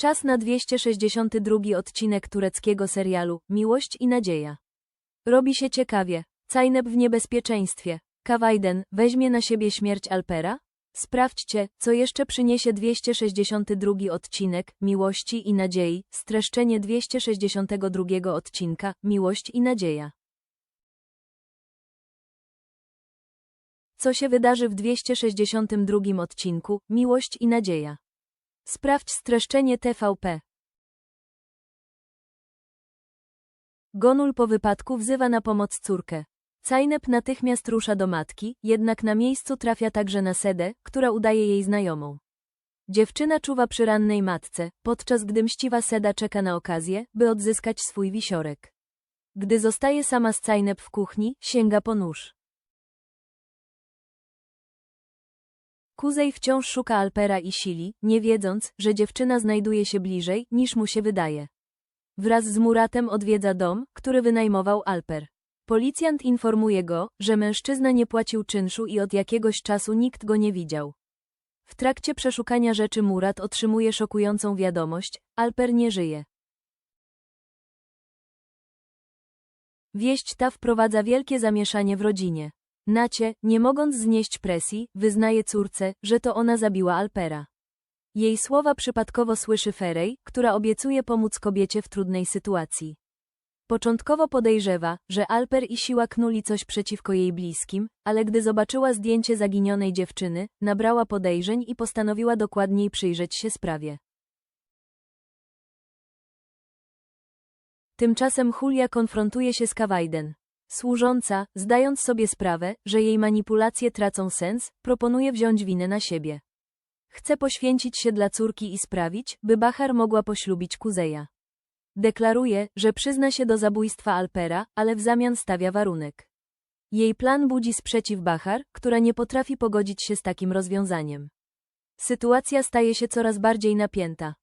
Czas na 262 odcinek tureckiego serialu Miłość i Nadzieja. Robi się ciekawie. Cajnep w niebezpieczeństwie. Kawajden weźmie na siebie śmierć Alpera? Sprawdźcie, co jeszcze przyniesie 262 odcinek Miłości i Nadziei, streszczenie 262 odcinka Miłość i Nadzieja. Co się wydarzy w 262 odcinku Miłość i Nadzieja? Sprawdź streszczenie TVP. Gonul po wypadku wzywa na pomoc córkę. Cajnep natychmiast rusza do matki, jednak na miejscu trafia także na Sedę, która udaje jej znajomą. Dziewczyna czuwa przy rannej matce, podczas gdy mściwa Seda czeka na okazję, by odzyskać swój wisiorek. Gdy zostaje sama z Cajnep w kuchni, sięga po nóż. Kuzej wciąż szuka Alpera i sili, nie wiedząc, że dziewczyna znajduje się bliżej, niż mu się wydaje. Wraz z Muratem odwiedza dom, który wynajmował Alper. Policjant informuje go, że mężczyzna nie płacił czynszu i od jakiegoś czasu nikt go nie widział. W trakcie przeszukania rzeczy Murat otrzymuje szokującą wiadomość, Alper nie żyje. Wieść ta wprowadza wielkie zamieszanie w rodzinie. Nacie, nie mogąc znieść presji, wyznaje córce, że to ona zabiła Alpera. Jej słowa przypadkowo słyszy Ferej, która obiecuje pomóc kobiecie w trudnej sytuacji. Początkowo podejrzewa, że Alper i Siła knuli coś przeciwko jej bliskim, ale gdy zobaczyła zdjęcie zaginionej dziewczyny, nabrała podejrzeń i postanowiła dokładniej przyjrzeć się sprawie. Tymczasem Julia konfrontuje się z Kawajden. Służąca, zdając sobie sprawę, że jej manipulacje tracą sens, proponuje wziąć winę na siebie. Chce poświęcić się dla córki i sprawić, by Bachar mogła poślubić Kuzeja. Deklaruje, że przyzna się do zabójstwa Alpera, ale w zamian stawia warunek. Jej plan budzi sprzeciw Bachar, która nie potrafi pogodzić się z takim rozwiązaniem. Sytuacja staje się coraz bardziej napięta.